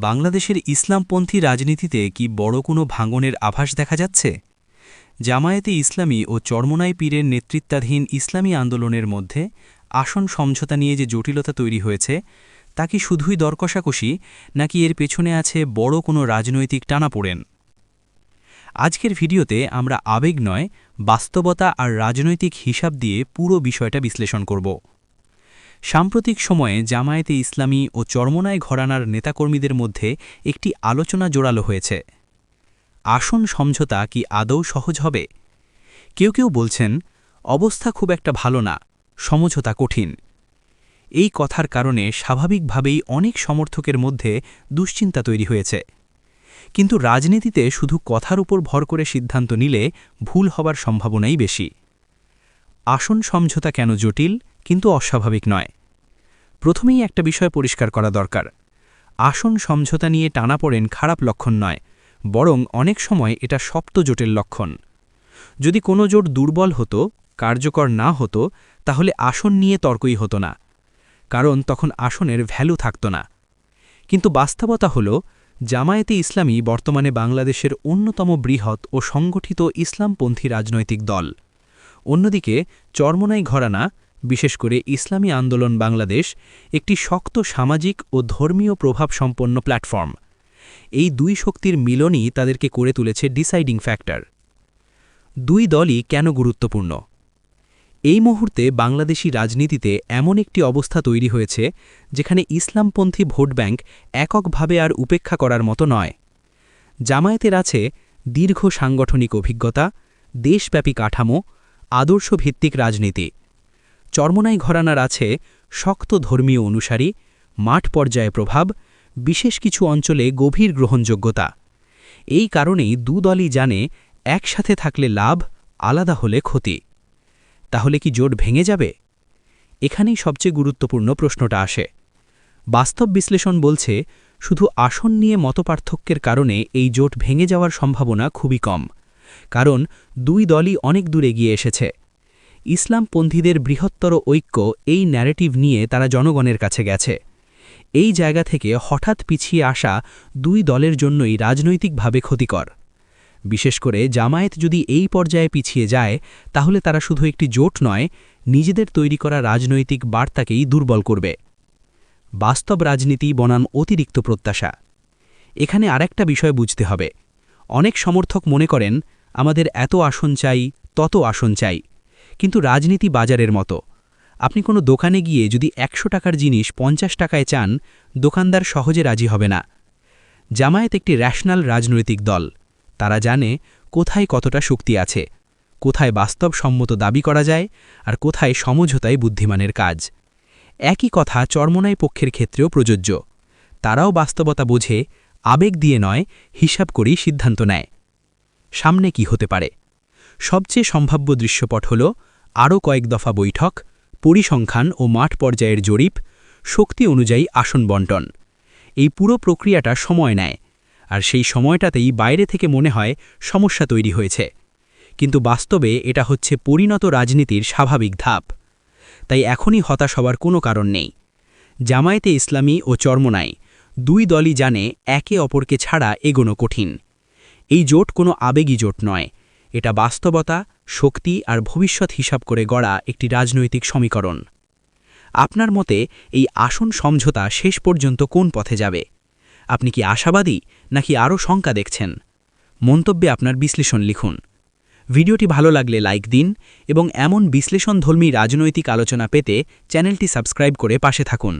বাংলাদেশের ইসলামপন্থী রাজনীতিতে কি বড় কোনো ভাঙনের আভাস দেখা যাচ্ছে? জামায়াতে ইসলামী ও চরমনাই পীরের নেতৃত্বাধীন ইসলামী আন্দোলনের মধ্যে আসন সমঝোতা নিয়ে যে জটিলতা তৈরি হয়েছে, তা কি শুধুই দরকষাকষি, নাকি এর পেছনে আছে বড় কোনো রাজনৈতিক টানাপোড়েন? আজকের ভিডিওতে আমরা আবেগ নয়, বাস্তবতা আর রাজনৈতিক হিসাব দিয়ে পুরো বিষয়টা বিশ্লেষণ করব। সাম্প্রতিক সময়ে জামায়াতে ইসলামী ও চরমনায় ঘরানার নেতাকর্মীদের মধ্যে একটি আলোচনা জোরালো হয়েছে। আসন সমঝোতা কি আদৌ সহজ হবে? কেউ কেউ বলছেন, অবস্থা খুব একটা ভালো না, সমঝোতা কঠিন। এই কথার কারণে স্বাভাবিকভাবেই অনেক সমর্থকের মধ্যে দুশ্চিন্তা তৈরি হয়েছে। কিন্তু রাজনীতিতে শুধু কথার উপর ভর করে সিদ্ধান্ত নিলে ভুল হবার সম্ভাবনাই বেশি। আসন সমঝোতা কেন জটিল, কিন্তু অস্বাভাবিক নয়। প্রথমেই একটা বিষয় পরিষ্কার করা দরকার। আসন সমঝোতা নিয়ে টানা পড়েন খারাপ লক্ষণ নয়, বরং অনেক সময় এটা সপ্ত জোটের লক্ষণ। যদি কোনো জোট দুর্বল হতো, কার্যকর না হতো, তাহলে আসন নিয়ে তর্কই হতো না, কারণ তখন আসনের ভ্যালু থাকত না। কিন্তু বাস্তবতা হল, জামায়াতে ইসলামী বর্তমানে বাংলাদেশের অন্যতম বৃহৎ ও সংগঠিত ইসলামপন্থী রাজনৈতিক দল। অন্যদিকে, চরমনাই ঘরানা বিশেষ করে ইসলামী আন্দোলন বাংলাদেশ একটি শক্ত সামাজিক ও ধর্মীয় প্রভাব সম্পন্ন প্ল্যাটফর্ম। এই দুই শক্তির মিলনই তাদেরকে করে তুলেছে ডিসাইডিং ফ্যাক্টর। দুই দলই কেন গুরুত্বপূর্ণ? এই মুহূর্তে বাংলাদেশি রাজনীতিতে এমন একটি অবস্থা তৈরি হয়েছে যেখানে ইসলামপন্থী ভোট ব্যাংক এককভাবে আর উপেক্ষা করার মতো নয়। জামায়াতের আছে দীর্ঘ সাংগঠনিক অভিজ্ঞতা, দেশব্যাপী কাঠামো, আদর্শভিত্তিক রাজনীতি চর্মনাই ঘরানার আছে শক্ত ধর্মীয় অনুসারী, মাঠ পর্যায়ে প্রভাব, বিশেষ কিছু অঞ্চলে গভীর গ্রহণযোগ্যতা। এই কারণেই দুদলই জানে একসাথে থাকলে লাভ, আলাদা হলে ক্ষতি। তাহলে কি জোট ভেঙে যাবে? এখানেই সবচেয়ে গুরুত্বপূর্ণ প্রশ্নটা আসে। বাস্তব বিশ্লেষণ বলছে, শুধু আসন নিয়ে মতপার্থক্যের কারণে এই জোট ভেঙে যাওয়ার সম্ভাবনা খুবই কম। কারণ দুই দলই অনেক দূরে গিয়ে এসেছে। ইসলামপন্থীদের বৃহত্তর ঐক্য এই ন্যারেটিভ নিয়ে তারা জনগণের কাছে গেছে। এই জায়গা থেকে হঠাৎ পিছিয়ে আসা দুই দলের জন্যই রাজনৈতিকভাবে ক্ষতিকর। বিশেষ করে জামায়াত যদি এই পর্যায়ে পিছিয়ে যায়, তাহলে তারা শুধু একটি জোট নয়, নিজেদের তৈরি করা রাজনৈতিক বার্তাকেই দুর্বল করবে। বাস্তব রাজনীতি বনাম অতিরিক্ত প্রত্যাশা। এখানে আরেকটা বিষয় বুঝতে হবে। অনেক সমর্থক মনে করেন, আমাদের এত আসন চাই, তত আসন চাই। কিন্তু রাজনীতি বাজারের মতো। আপনি কোনো দোকানে গিয়ে যদি একশো টাকার জিনিস পঞ্চাশ টাকায় চান, দোকানদার সহজে রাজি হবে না। জামায়াত একটি র্যাশনাল রাজনৈতিক দল। তারা জানে কোথায় কতটা শক্তি আছে, কোথায় বাস্তব সম্মত দাবি করা যায়, আর কোথায় সমঝোতায় বুদ্ধিমানের কাজ। একই কথা চর্মনাই পক্ষের ক্ষেত্রেও প্রযোজ্য। তারাও বাস্তবতা বোঝে, আবেগ দিয়ে নয়, হিসাব করেই সিদ্ধান্ত নেয়। সামনে কি হতে পারে? সবচেয়ে সম্ভাব্য দৃশ্যপট হল আরও কয়েক দফা বৈঠক, পরিসংখ্যান ও মাঠ পর্যায়ের জরিপ, শক্তি অনুযায়ী আসন বন্টন। এই পুরো প্রক্রিয়াটা সময় নেয়, আর সেই সময়টাতেই বাইরে থেকে মনে হয় সমস্যা তৈরি হয়েছে। কিন্তু বাস্তবে এটা হচ্ছে পরিণত রাজনীতির স্বাভাবিক ধাপ। তাই এখনই হতাশ হওয়ার কোনো কারণ নেই। জামায়াতে ইসলামী ও চর্মনাই দুই দলই জানে একে অপরকে ছাড়া এগোনো কঠিন। এই জোট কোনো আবেগী জোট নয় এটা বাস্তবতা, শক্তি আর ভবিষ্যৎ হিসাব করে গড়া একটি রাজনৈতিক সমীকরণ। আপনার মতে এই আসন সমঝোতা শেষ পর্যন্ত কোন পথে যাবে? আপনি কি আশাবাদী নাকি আরও শঙ্কা দেখছেন? মন্তব্যে আপনার বিশ্লেষণ লিখুন। ভিডিওটি ভালো লাগলে লাইক দিন এবং এমন বিশ্লেষণধর্মী রাজনৈতিক আলোচনা পেতে চ্যানেলটি সাবস্ক্রাইব করে পাশে থাকুন।